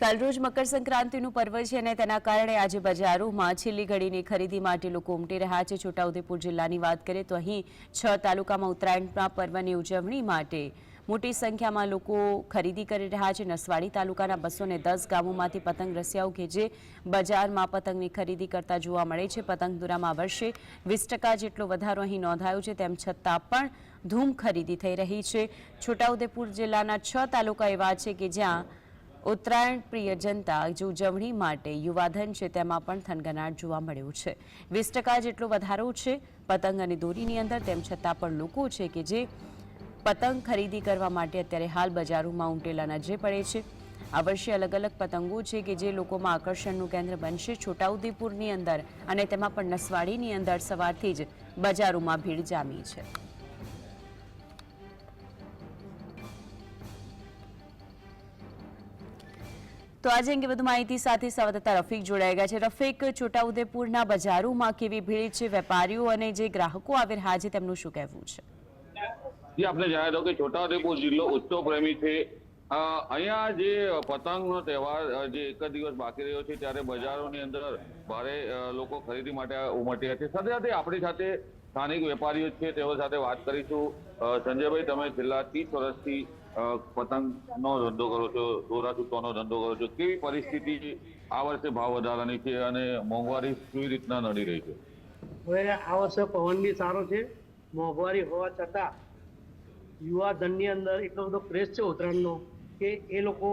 કાલરોજ મકર સંક્રાંતિનું પર્વ છે અને તેના કારણે આજે બજારોમાં છેલ્લી ઘડીની ખરીદી માટે લોકો ઉમટી રહ્યા છે. છોટાઉદેપુર જિલ્લાની વાત કરીએ તો અહીં છ તાલુકામાં ઉત્તરાયણના પર્વની ઉજવણી માટે મોટી સંખ્યામાં લોકો ખરીદી કરી રહ્યા છે. નસવાડી તાલુકાના બસો દસ ગામોમાંથી પતંગ રસિયાઓ કે જે બજારમાં પતંગની ખરીદી કરતા જોવા મળે છે. પતંગ દુરામાં વર્ષે વીસ ટકા જેટલો વધારો અહીં નોંધાયો છે. તેમ છતાં પણ ધૂમ ખરીદી થઈ રહી છે. છોટાઉદેપુર જિલ્લાના છ તાલુકા એવા છે કે જ્યાં ઉત્તરાયણ પ્રિય જનતા જે ઉજવણી માટે યુવાધન છે, તેમાં પણ થનગનાટ જોવા મળ્યું છે. વીસ ટકા જેટલો વધારો છે, પતંગ અને દોરીની અંદર, તેમ છતાં પણ લોકો છે કે જે પતંગ ખરીદી કરવા માટે અત્યારે હાલ બજારોમાં ઉમટેલા નજરે પડે છે. આ વર્ષે અલગ અલગ પતંગો છે કે જે લોકોમાં આકર્ષણનું કેન્દ્ર બનશે. છોટાઉદેપુરની અંદર અને તેમાં પણ નસવાડીની અંદર સવારથી જ બજારોમાં ભીડ જામી છે. તો આજે અંગે વધુ માહિતી સાથે સંવાદદાતા રફીક જોડાઈ ગયા છે. રફીક, છોટાઉદેપુરના બજારોમાં કેવી ભીડ છે, વેપારીઓ અને જે ગ્રાહકો આવી રહ્યા છે તેમનું શું કહેવું છે? આપણે જણાવી દઉં કે છોટાઉદેપુર જિલ્લો ઉત્સવ પ્રેમી છે. અહીંયા જે પતંગનો તહેવાર જે એક જ દિવસ બાકી રહ્યો છે, ત્યારે બજારોની અંદર ભારે લોકો ખરીદી માટે ઉમટ્યા છે. સાથે સાથે આપણી સાથે સ્થાનિક વેપારીઓ છે, તેઓ સાથે વાત કરીશું. સંજયભાઈ, તમે છેલ્લા ત્રીસ વર્ષથી પતંગનો ધંધો કરો છો, દોરા સૂતોનો ધંધો કરો છો. કેવી પરિસ્થિતિ આ વર્ષે ભાવ વધારાની છે અને મોંઘવારી કેવી રીતના નડી રહી છે? હવે આ વર્ષે પવન બી સારો છે. મોંઘવારી હોવા છતાં યુવા ધનની અંદર એટલો બધો ક્રેઝ છે ઉત્તરાયણનો. કે એ લોકો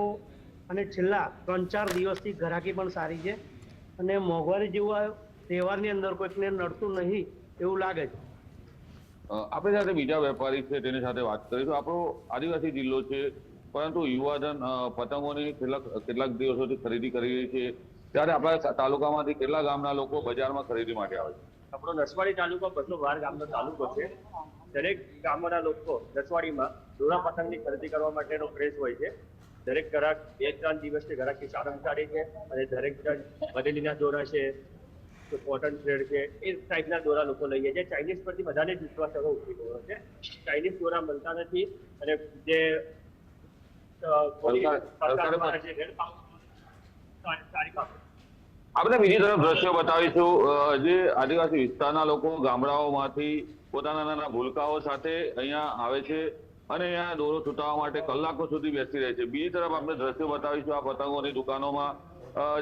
અને છેલ્લા ત્રણ ચાર દિવસથી ઘરાકી પણ સારી છે. અને મોંઘવારી જેવું તહેવારની અંદર કોઈકને નડતું નહીં એવું લાગે છે. આપણી સાથે બીજા વેપારી છે તેની સાથે વાત કરીશું આપણો આદિવાસી જિલ્લો છે પરંતુ યુવાધન પતંગોની કેટલાક કેટલાક દિવસોથી ખરીદી કરી રહી છે. ત્યારે આપણા તાલુકામાંથી કેટલા ગામના લોકો બજારમાં ખરીદી માટે આવે છે? આપણો નસવાડી તાલુકો બસો બાર ગામનો તાલુકો છે. દરેક ગામોના લોકો નસવાડીમાં દોરા પતંગની ખરીદી કરવા માટેનો ક્રેઝ હોય છે. દરેક ઘરાક બે ત્રણ દિવસથી ગ્રાહકની સારામાં સારી છે અને દરેક જણ બદેલીના દોરા છે તો કોટન થ્રેડ છે એ ટાઈપના દોરા લોકો લઈએ છે. ચાઇનીઝ પરથી બધાને જ વિશ્વાસ હવે ઉઠી ગયો છે. ચાઇનીઝ દોરા મળતા નથી અને જે આપણે બીજી તરફ દ્રશ્યો બતાવીશું. જે આદિવાસી વિસ્તારના લોકો ગામડાઓમાંથી પોતાના નાના ભૂલકાઓ સાથે અહીંયા આવે છે અને અહીંયા દોરો છૂટાવવા માટે કલાકો સુધી બેસી રહે છે. બીજી તરફ આપણે દ્રશ્યો બતાવીશું આ પતંગોની દુકાનોમાં.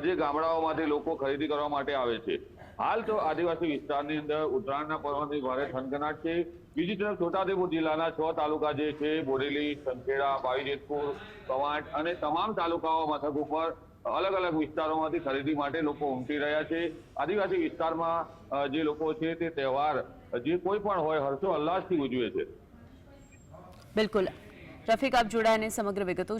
જે ગામડાઓમાંથી લોકો ખરીદી કરવા માટે આવે છે. હાલ તો આદિવાસી વિસ્તારની અંદર ઉત્તરાયણના પર્વની ભારે થનગનાટ છે. બીજી તરફ છોટાઉદેપુર જિલ્લાના છ તાલુકા જે છે, બોરેલી, સંખેડા, બાવીજેતપુર, કવાંટ અને તમામ તાલુકાઓ મથક ઉપર અલગ અલગ વિસ્તારોમાંથી ખરીદી માટે લોકો ઉમટી રહ્યા છે. આદિવાસી વિસ્તારમાં જે લોકો છે તે તહેવાર, જે કોઈ પણ હોય, હર્ષો ઉજવે છે. બિલકુલ. રફીક, આપ જોડાઈને સમગ્ર વિગતો.